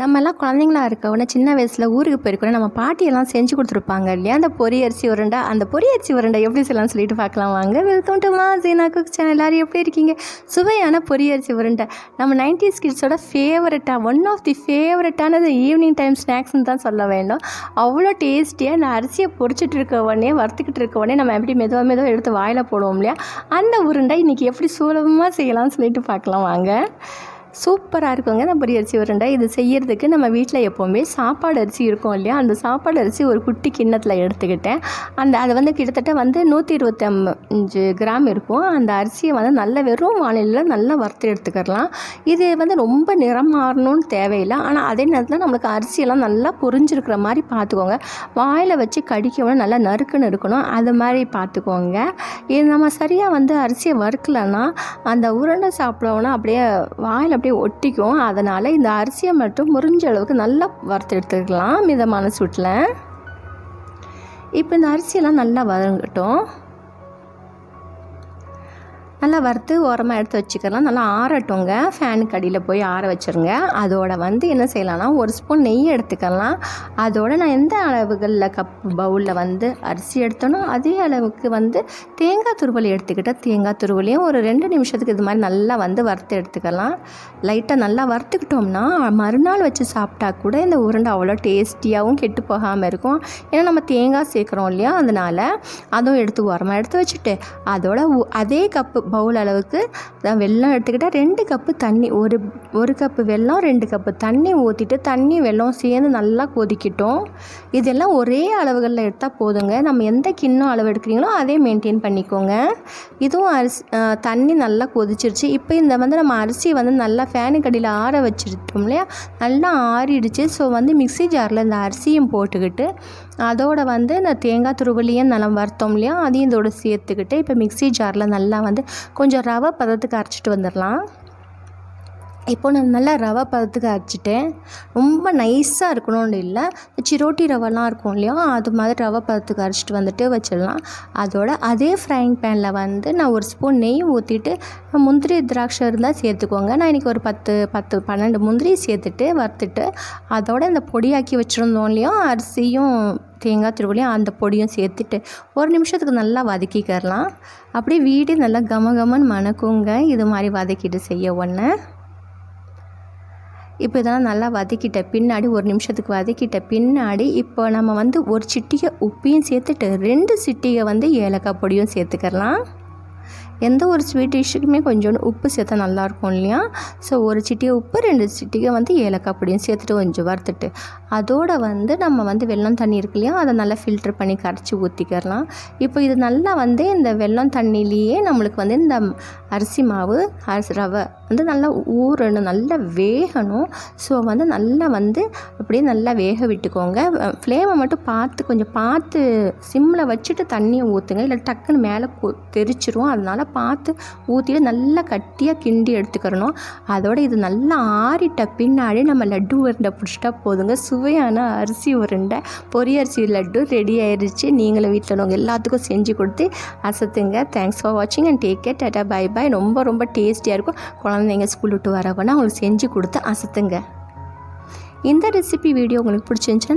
நம்மலாம் குழந்தைங்களா இருக்க உடனே சின்ன வயசில் ஊருக்கு போயிருக்கோம் நம்ம பாட்டியெல்லாம் செஞ்சு கொடுத்துருப்பாங்க இல்லையா? அந்த பொரி அரிசி உருண்டை அந்த பொரி அரிசி உருண்டை எப்படி செய்யலாம்னு சொல்லிட்டு பார்க்கலாம் வாங்க. வெல்கம் டு மா ஜீனா குக் சேனல் எல்லாரும் எப்படி இருக்கீங்க? சுவையான பொரி அரிசி உருண்டை. நம்ம நைன்டிஸ் கிட்ஸோட ஃபேவரட்டாக ஒன் ஆஃப் தி ஃபேவரட்டானது ஈவினிங் டைம் ஸ்நாக்ஸ்னு தான் சொல்ல வேண்டும். அவ்வளோ டேஸ்டியாக இந்த அரிசியை பொரிச்சிட்டு இருக்க உடனே வறுத்துக்கிட்டு இருக்க உடனே நம்ம எப்படி மெதுவாக மெதுவாக எடுத்து வாயில் போடுவோம் இல்லையா? அந்த உருண்டை இன்றைக்கி எப்படி சுலபமாக செய்யலாம்னு சொல்லிட்டு பார்க்கலாம் வாங்க. சூப்பராக இருக்குங்க. இந்த பொரி அரிசி உருண்டை இது செய்யறதுக்கு நம்ம வீட்டில் எப்போவுமே சாப்பாடு அரிசி இருக்கும் இல்லையா? அந்த சாப்பாடு அரிசி ஒரு குட்டி கிண்ணத்தில் எடுத்துக்கிட்டேன். அந்த அது வந்து கிட்டத்தட்ட வந்து நூற்றி இருபத்தஞ்சு கிராம் இருக்கும். அந்த அரிசியை வந்து நல்ல வெறும் வானிலையில் நல்லா வறுத்து எடுத்துக்கிடலாம் இது வந்து ரொம்ப நிறம் மாறணும்னு தேவையில்லை. ஆனால் அதே நேரத்தில் நம்மளுக்கு அரிசியெல்லாம் நல்லா பொறிஞ்சிருக்கிற மாதிரி பார்த்துக்கோங்க. வாயில் வச்சு கடிக்கணும் நல்லா நறுக்குன்னு இருக்கணும். அது மாதிரி பார்த்துக்கோங்க. இது நம்ம சரியாக வந்து அரிசியை வறுக்கலைன்னா அந்த உருண்டை சாப்பிடோன்னா அப்படியே வாயில் அப்படியே ஒட்டிக்கும். அதனால் இந்த அரிசியை மட்டும் முறிஞ்ச அளவுக்கு நல்லா வறுத்து எடுத்துக்கலாம் மிதமான சூட்டில். இப்போ இந்த அரிசியெல்லாம் நல்லா வதங்கட்டும். நல்லா வறுத்து ஓரமாக எடுத்து வச்சுக்கலாம். நல்லா ஆறட்டுங்க ஃபேனுக்கு அடியில் போய் ஆற வச்சுருங்க. அதோட வந்து என்ன செய்யலாம்னா ஒரு ஸ்பூன் நெய் எடுத்துக்கலாம். அதோட நான் எந்த அளவுகளில் கப் பவுலில் வந்து அரிசி எடுத்தனோ அதே அளவுக்கு வந்து தேங்காய் துருவல் எடுத்துக்கிட்டால் தேங்காய் துருவலையும் ஒரு ரெண்டு நிமிஷத்துக்கு இது மாதிரி நல்லா வந்து வறுத்து எடுத்துக்கலாம். லைட்டாக நல்லா வறுத்துக்கிட்டோம்னா மறுநாள் வச்சு சாப்பிட்டா கூட இந்த உருண்டை அவ்வளோ டேஸ்டியாகவும் கெட்டு போகாமல் இருக்கும். ஏன்னா நம்ம தேங்காய் சேர்க்குறோம் இல்லையா? அதனால் அதுவும் எடுத்து உரமாக எடுத்து வச்சுட்டு அதோட உ- அதே கப்பு பவுல் அளவுக்கு தான் வெல்லம் எடுத்துக்கிட்டால் ரெண்டு கப்பு தண்ணி ஒரு ஒரு கப்பு வெல்லம் ரெண்டு கப்பு தண்ணி ஊற்றிட்டு தண்ணி வெல்லம் சேர்ந்து நல்லா கொதிக்கிட்டோம். இதெல்லாம் ஒரே அளவுகளில் எடுத்தால் போதுங்க. நம்ம எந்த கிண்ணம் அளவு எடுக்கிறீங்களோ அதே மெயின்டைன் பண்ணிக்கோங்க. இதுவும் அரிசி தண்ணி நல்லா கொதிச்சிருச்சு. இப்போ இந்த வந்து நம்ம அரிசி வந்து நல்லா ஃபேனுக்கு அடியில் ஆற வச்சுருக்கோம் இல்லையா? நல்லா ஆறிடுச்சு. ஸோ வந்து மிக்ஸி ஜாரில் இந்த அரிசியும் போட்டுக்கிட்டு அதோட வந்து இந்த தேங்காய் துருவலியும் நல்லா வறுத்தோம் இல்லையா? அதையும் இதோட சேர்த்துக்கிட்டு இப்போ மிக்ஸி ஜாரில் நல்லா வந்து கொஞ்சம் ரவை பதத்துக்கு அரைச்சிட்டு வந்துடலாம். இப்போது நான் நல்லா ரவை பதத்துக்கு அரைச்சிட்டேன். ரொம்ப நைஸாக இருக்கணும்னு இல்லை. சிரோட்டி ரவைலாம் இருக்கும் இல்லையா? அது மாதிரி ரவை பதத்துக்கு அரைச்சிட்டு வந்துட்டு வச்சிடலாம். அதோட அதே ஃப்ரைங் பேனில் வந்து நான் ஒரு ஸ்பூன் நெய் ஊற்றிட்டு முந்திரி திராட்சை இருந்தால் சேர்த்துக்கோங்க. நான் இன்றைக்கி ஒரு பத்து பத்து பன்னெண்டு முந்திரி சேர்த்துட்டு வறுத்துட்டு அதோட இந்த பொடியாக்கி வச்சுருந்தோம் இல்லையா? அரிசியும் தேங்காய் திருவள்ளியும் அந்த பொடியும் சேர்த்துட்டு ஒரு நிமிஷத்துக்கு நல்லா வதக்கிக்கிறலாம் அப்படியே வீடு நல்லா கம கமன்னு மணக்குங்க. இது மாதிரி வதக்கிட்டு செய்ய ஒன்று இப்போ இதெல்லாம் நல்லா வதக்கிட்ட பின்னாடி ஒரு நிமிஷத்துக்கு வதக்கிட்ட பின்னாடி இப்போ நம்ம வந்து ஒரு சிட்டிகை உப்பையும் சேர்த்துட்டு ரெண்டு சிட்டிகை வந்து ஏலக்காய் பொடியும் சேர்த்துக்கலாம் எந்த ஒரு ஸ்வீட் டிஷ்ஷுக்குமே கொஞ்சோண்டு உப்பு சேர்த்தா நல்லாயிருக்கும் இல்லையா? ஸோ ஒரு சிட்டியை உப்பு ரெண்டு சிட்டிகை வந்து ஏலக்காய் பொடியும் சேர்த்துட்டு கொஞ்சம் வறுத்துட்டு அதோடு வந்து நம்ம வந்து வெல்லம் தண்ணி இருக்கு இல்லையா? அதை நல்லா ஃபில்ட்ரு பண்ணி கரைச்சி ஊற்றிக்கிறலாம் இப்போ இது நல்லா வந்து இந்த வெல்லம் தண்ணியிலேயே நம்மளுக்கு வந்து இந்த அரிசி மாவு அரிசி ரவை வந்து நல்லா ஊறணும் நல்லா வேகணும். ஸோ வந்து நல்லா வந்து அப்படியே நல்லா வேக விட்டுக்கோங்க. ஃப்ளேமை மட்டும் பார்த்து கொஞ்சம் பார்த்து சிம்மில் வச்சுட்டு தண்ணியை ஊற்றுங்க இல்லை டக்குன்னு மேலே தெரிச்சிரும். அதனால் பார்த்து ஊற்றிட்டு நல்லா கட்டியாக கிண்டி எடுத்துக்கிறணும். அதோட இது நல்லா ஆறிட்ட பின்னாடி நம்ம லட்டு உருண்டை பிடிச்சிட்டா போதுங்க. சுவையான அரிசி உருண்டை பொரிய அரிசி லட்டு ரெடி ஆயிடுச்சு நீங்களும் வீட்டில் உள்ளவங்க எல்லாத்துக்கும் செஞ்சு கொடுத்து அசத்துங்க. தேங்க்ஸ் ஃபார் வாட்சிங் and take care tata bye bye ரொம்ப ரொம்ப டேஸ்டியாக இருக்கும். குழந்தைங்க ஸ்கூல் விட்டு வரவங்கன்னா அவங்களுக்கு செஞ்சு கொடுத்து அசத்துங்க. இந்த ரெசிபி வீடியோ உங்களுக்கு பிடிச்சிருந்துச்சுன்னா